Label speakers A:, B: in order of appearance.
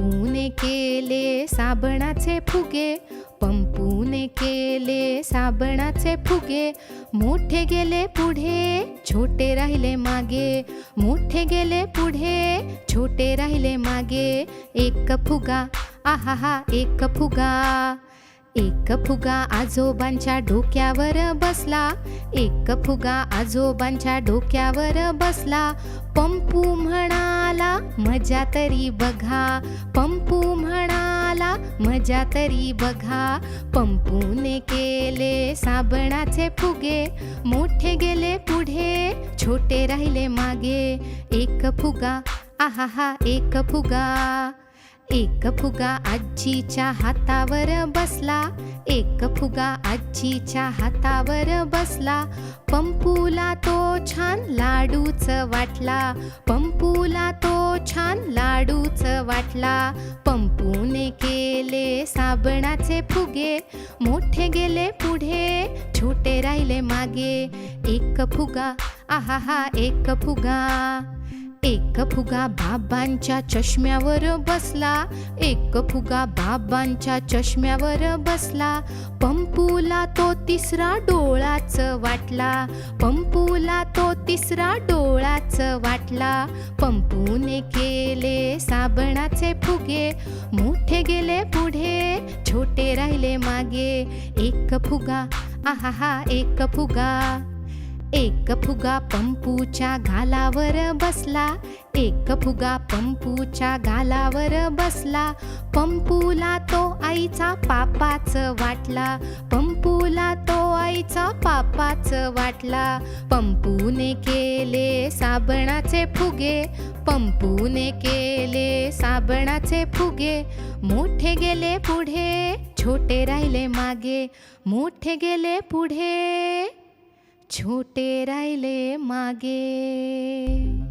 A: पंपूने केले साबणाचे फुगे पंपूने केले साबणाचे फुगे. मोठे गेले पुढे छोटे राहिले मागे. मोठे गेले पुढे छोटे राहिले मागे. एक फुगा आहा हा एक फुगा. एक फुगा आजोबांच्या डोक्यावर बसला. एक फुगा आजोबांच्या डोक्यावर बसला. पंपू म्हणाला मजा तरी बघा. पंपू म्हणाला मजा तरी बघा. पंपूने केले साबणाचे फुगे. मोठे गेले पुढे छोटे राहिले मागे. एक फुगा आहा एक फुगा. एक फुगा आजीच्या हातावर बसला. एक फुगा आजीच्या हातावर बसला. पंपूला तो छान लाडूच वाटला. पंपूला तो छान लाडूच वाटला. पंपूने केले साबणाचे फुगे. मोठे गेले पुढे छोटे राहिले मागे. एक फुगा आहा एक फुगा. एक फुगा बाबांच्या चष्म्यावर बसला. एक फुगा बाबांच्या चष्म्यावर बसला. पंपूला तो तिसरा डोळाच वाटला. पंपूला तो तिसरा डोळाच वाटला. पंपूने केले साबणाचे फुगे. मोठे गेले पुढे छोटे राहिले मागे. एक फुगा आहा एक फुगा. एक फुगा पंपूच्या गालावर बसला एक फुगा पंपूच्या गालावर बसला. पंपूला तो आईचा पापाच वाटला पंपूला तो आईचा पापाच वाटला. पंपूने केले साबणाचे फुगे पंपूने केले साबणाचे फुगे. मोठे गेले पुढे छोटे राहिले मागे. मोठे गेले पुढे छोटे राहिले मागे.